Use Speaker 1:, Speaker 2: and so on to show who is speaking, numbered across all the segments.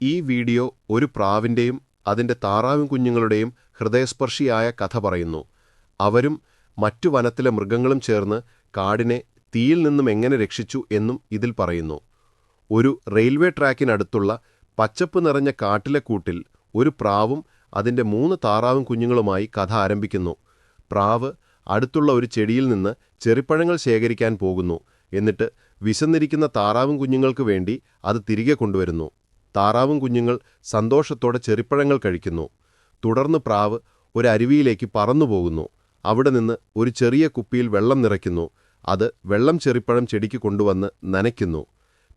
Speaker 1: ഈ വീഡിയോ ഒരു പ്രാവിന്റെയും അതിന്റെ താറാവും കുഞ്ഞുങ്ങളുടെയും ഹൃദയസ്പർശിയായ കഥ പറയുന്നു. അവരും മറ്റു വനത്തിലെ മൃഗങ്ങളും ചേർന്ന് കാടിനെ തീയിൽ നിന്നും എങ്ങനെ രക്ഷിച്ചു എന്നും ഇതിൽ പറയുന്നു. ഒരു റെയിൽവേ ട്രാക്കിനടുത്തുള്ള പച്ചപ്പ് നിറഞ്ഞ കാട്ടിലെ കൂട്ടിൽ ഒരു പ്രാവും അതിന്റെ മൂന്ന് താറാവും കുഞ്ഞുങ്ങളുമായി കഥ ആരംഭിക്കുന്നു. പ്രാവ് അടുത്തുള്ള ഒരു ചെടിയിൽ നിന്ന് ചെറിപ്പഴങ്ങൾ ശേഖരിക്കാൻ പോകുന്നു. എന്നിട്ട് വിശന്നിരിക്കുന്ന താറാവും കുഞ്ഞുങ്ങൾക്ക് വേണ്ടി അത് തിരികെ കൊണ്ടുവരുന്നു. താറാവും കുഞ്ഞുങ്ങൾ സന്തോഷത്തോടെ ചെറിപ്പഴങ്ങൾ കഴിക്കുന്നു. തുടർന്ന് പ്രാവ് ഒരു അരുവിയിലേക്ക് പറന്നുപോകുന്നു. അവിടെ നിന്ന് ഒരു ചെറിയ കുപ്പിയിൽ വെള്ളം നിറയ്ക്കുന്നു. അത് വെള്ളം ചെറിപ്പഴം ചെടിക്ക് കൊണ്ടുവന്ന് നനയ്ക്കുന്നു.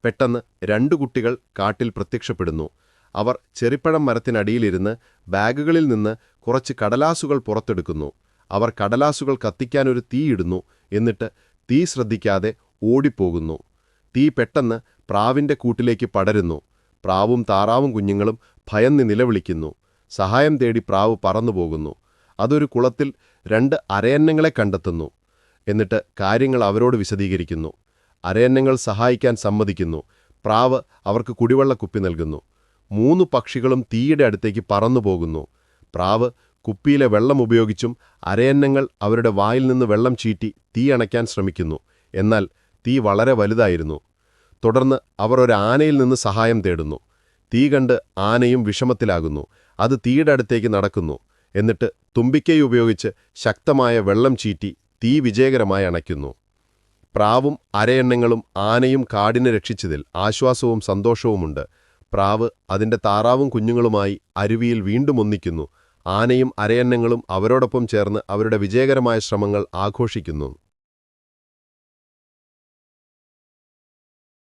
Speaker 1: പെട്ടെന്ന് രണ്ടു കുട്ടികൾ കാട്ടിൽ പ്രത്യക്ഷപ്പെടുന്നു. അവർ ചെറിപ്പഴം മരത്തിനടിയിലിരുന്ന് ബാഗുകളിൽ നിന്ന് കുറച്ച് കടലാസുകൾ പുറത്തെടുക്കുന്നു. അവർ കടലാസുകൾ കത്തിക്കാനൊരു തീയിടുന്നു എന്നിട്ട് തീ ശ്രദ്ധിക്കാതെ ഓടിപ്പോകുന്നു. തീ പെട്ടെന്ന് പ്രാവിന്റെ കൂട്ടിലേക്ക് പടരുന്നു. പ്രാവും താറാവും കുഞ്ഞുങ്ങളും ഭയന്ന് നിലവിളിക്കുന്നു. സഹായം തേടി പ്രാവ് പറന്നുപോകുന്നു. അതൊരു കുളത്തിൽ രണ്ട് അരയന്നങ്ങളെ കണ്ടെത്തുന്നു. എന്നിട്ട് കാര്യങ്ങൾ അവരോട് വിശദീകരിക്കുന്നു. അരയന്നങ്ങൾ സഹായിക്കാൻ സമ്മതിക്കുന്നു. പ്രാവ് അവർക്ക് കുടിവെള്ളക്കുപ്പി നൽകുന്നു. മൂന്ന് പക്ഷികളും തീയുടെ അടുത്തേക്ക് പറന്നു പോകുന്നു പ്രാവ് കുപ്പിയിലെ വെള്ളം ഉപയോഗിച്ചും അരയന്നങ്ങൾ അവരുടെ വായിൽ നിന്ന് വെള്ളം ചീറ്റി തീ അണയ്ക്കാൻ ശ്രമിക്കുന്നു. എന്നാൽ തീ വളരെ വലുതായിരുന്നു. തുടർന്ന് അവർ ഒരു ആനയിൽ നിന്ന് സഹായം തേടുന്നു. തീ കണ്ട് ആനയും വിഷമത്തിലാകുന്നു. അത് തീയുടെ അടുത്തേക്ക് നടക്കുന്നു. എന്നിട്ട് തുമ്പിക്കൈ ഉപയോഗിച്ച് ശക്തമായ വെള്ളം ചീറ്റി തീ വിജയകരമായി അണയ്ക്കുന്നു. പ്രാവും അരയെണ്ണങ്ങളും ആനയും കാടിനെ രക്ഷിച്ചതിൽ ആശ്വാസവും സന്തോഷവുമുണ്ട്. പ്രാവ് അതിന്റെ താറാവും കുഞ്ഞുങ്ങളുമായി അരുവിയിൽ വീണ്ടും ഒന്നിക്കുന്നു. ആനയും അരയന്നങ്ങളും അവരോടൊപ്പം ചേർന്ന് അവരുടെ വിജയകരമായ ശ്രമങ്ങൾ ആഘോഷിക്കുന്നു.